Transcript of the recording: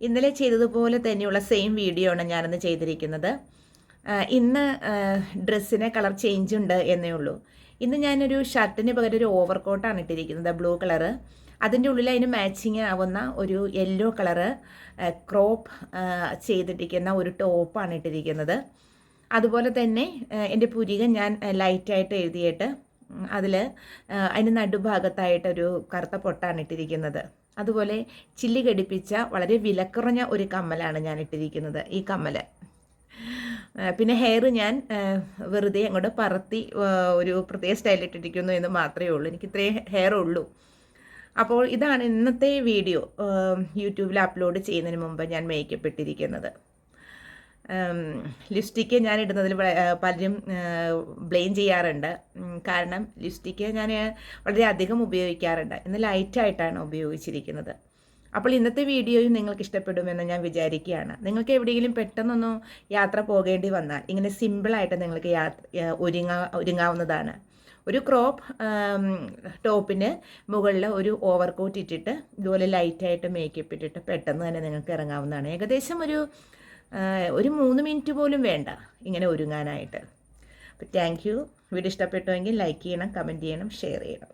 ഇന്നലെ ചെയ്തതുപോലെ തന്നെയുള്ള സെയിം വീഡിയോ ആണ് ഞാനിന്ന് ചെയ്തിരിക്കുന്നത്. ഇന്ന് ഡ്രസ്സിന് കളർ ചേഞ്ച് ഉണ്ട് എന്നേ ഉള്ളൂ. ഇന്ന് ഞാനൊരു ഷർട്ടിന് പകരം ഒരു ഓവർ കോട്ടാണ് ഇട്ടിരിക്കുന്നത് ബ്ലൂ കളറ് അതിന്റെ ഉള്ളിൽ അതിന് മാച്ചിങ് ആവുന്ന ഒരു യെല്ലോ കളറ് ക്രോപ്പ് ചെയ്തിട്ടിരിക്കുന്ന ഒരു ടോപ്പാണ് ഇട്ടിരിക്കുന്നത്. അതുപോലെ തന്നെ എന്റെ പുരികം ഞാൻ ലൈറ്റായിട്ട് എഴുതിയിട്ട് അതിൽ അതിന് നടുഭാഗത്തായിട്ടൊരു കറുത്ത പൊട്ടാണ് ഇട്ടിരിക്കുന്നത്. അതുപോലെ ചില്ലി ഘടിപ്പിച്ച വളരെ വിലക്കുറഞ്ഞ ഒരു കമ്മലാണ് ഞാൻ ഇട്ടിരിക്കുന്നത് ഈ കമ്മൽ പിന്നെ ഹെയർ ഞാൻ വെറുതെ അങ്ങോട്ട് പറത്തി ഒരു പ്രത്യേക സ്റ്റൈൽ ഇട്ടിരിക്കുന്നു എന്ന് മാത്രമേ ഉള്ളൂ. എനിക്ക് ഇത്രയും ഹെയർ ഉള്ളൂ. അപ്പോൾ ഇതാണ് ഇന്നത്തെ വീഡിയോ യൂട്യൂബിൽ അപ്ലോഡ് ചെയ്യുന്നതിന് മുമ്പ് ഞാൻ മേക്കപ്പ് ഇട്ടിരിക്കുന്നത്. ലിപ്സ്റ്റിക്ക് ഞാൻ ഇടുന്നതിൽ പലരും ബ്ലെയിം ചെയ്യാറുണ്ട്. കാരണം ലിപ്സ്റ്റിക്ക് ഞാൻ വളരെ അധികം ഉപയോഗിക്കാറുണ്ട്. ഇന്ന് ലൈറ്റായിട്ടാണ് ഉപയോഗിച്ചിരിക്കുന്നത്. അപ്പോൾ ഇന്നത്തെ വീഡിയോയും നിങ്ങൾക്ക് ഇഷ്ടപ്പെടുമെന്ന് ഞാൻ വിചാരിക്കുകയാണ്. നിങ്ങൾക്ക് എവിടെയെങ്കിലും പെട്ടെന്നൊന്നും യാത്ര പോകേണ്ടി വന്നാൽ ഇങ്ങനെ സിമ്പിളായിട്ട് നിങ്ങൾക്ക് യാത്ര ഒരുങ്ങാ ഒരുങ്ങാവുന്നതാണ്. ഒരു ക്രോപ്പ് ടോപ്പിന് മുകളിൽ ഒരു ഓവർ കോട്ട് ഇട്ടിട്ട് ഇതുപോലെ ലൈറ്റായിട്ട് മേക്കപ്പ് ഇട്ടിട്ട് പെട്ടെന്ന് തന്നെ നിങ്ങൾക്ക് ഇറങ്ങാവുന്നതാണ്. ഏകദേശം ഒരു ഒരു മൂന്ന് മിനിറ്റ് പോലും വേണ്ട ഇങ്ങനെ ഒരുങ്ങാനായിട്ട്. അപ്പോൾ താങ്ക് യു വീഡിയോ ഇഷ്ടപ്പെട്ടുവെങ്കിൽ ലൈക്ക് ചെയ്യണം കമന്റ് ചെയ്യണം ഷെയർ ചെയ്യണം.